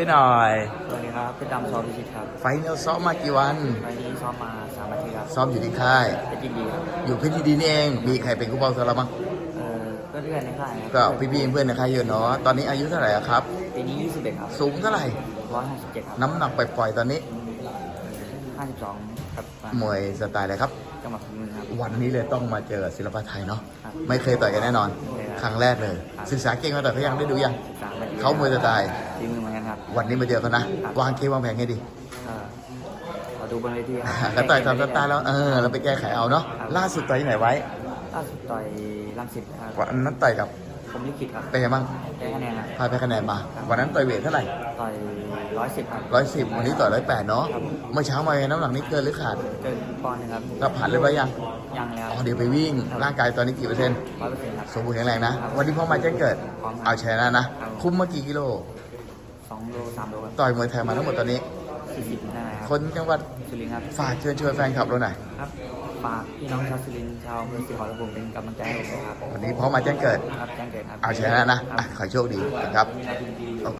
พี่หน่อย สวัสดีครับเป็นดำซอมพิชิตครับ ไฟล์เราซ้อมมากี่วันวันนี้ซ้อมมาสามอาทิตย์ครับซ้อมอยู่ที่ค่าย เป็นยินดีครับอยู่เพชรยินดีนี่เอง มีใครเป็นคู่เป้าสำหรับบ้างเอ่อก็เลื่อนในค่ายครับก็พี่ๆเพื่อนในค่ายเยอะเนาะ ตอนนี้อายุเท่าไหร่อะครับ ปีนี้21ครับสูงเท่าไหร่ 157ครับน้ำหนักปล่อยๆตอนนี้ 52ครับมวยสไตล์อะไรครับ จังหวัดพัทลุงครับ วันนี้เลยต้องมาเจอศิลปะไทยเนาะ ครับ ไม่เคยต่อยกันแน่นอนไม่เคย ครับครั้งแรกเลยครับศึกษาเก่งมาต่อยเขายังได้ดูยัง13นาทีเขามวยสไตล์ทีมือเหมือนกันครับวันนี้มาเจอเขานะครับวางเกมวางแผนให้ดี เอ่อขอดูบนเวทีครัก็ต่อยตามสไตล์แล้วเออเราไปแก้ไขเอาเนาะครับล่าสุดต่อยที่ไหนไว้ ล่าสุดต่อยรังสิตครับวันนั้นต่อยกับผมลิขิตครับเป็นไงบ้างได้คะแนนครับพาไปคะแนนมา วันนั้นต่อยเวทเท่าไหร่ต่อย110ครับร้อยสิบวันนี้ต่อยร้อยแปดเนาะครับเมื่อเช้ามาน้ำหนักนี้เกินหรือขาดเกินปอนด์หนึงครับเราผ่านเลยไว้ยัง ยังแล้วอ๋อเดี๋ยวไปวิ่งร่างกายตอนนี้กี่เปอร์เซ็นต์ร้อยเปอร์เซ็นต์ครับ สมบูรณ์แข็งแรงนะ วันนี้พ่อมาแจ้งเกิด พร้อมครับเอาชนะนะ ครับ คุ้มมากี่กิโล สองโลสามโลครับต่อยมวยไทยมาทั้งหมดตอนนี้ สี่สิบได้คครับนจังหวัดสุรินทร์ครับฝากเชิญชวนแฟนคลับเราหน่อย ครับฝากพี่น้องชาวสุรินทร์ชาวอำเมืองสิงห์ขอระบุเป็นกำลังใจให้ผมด้วยครับวันนี้พ่อมาแจ้งเกิด ครับแจ้งเกิดครับเอาชนะนะอะขอให้โชคดีนะครับ ครับ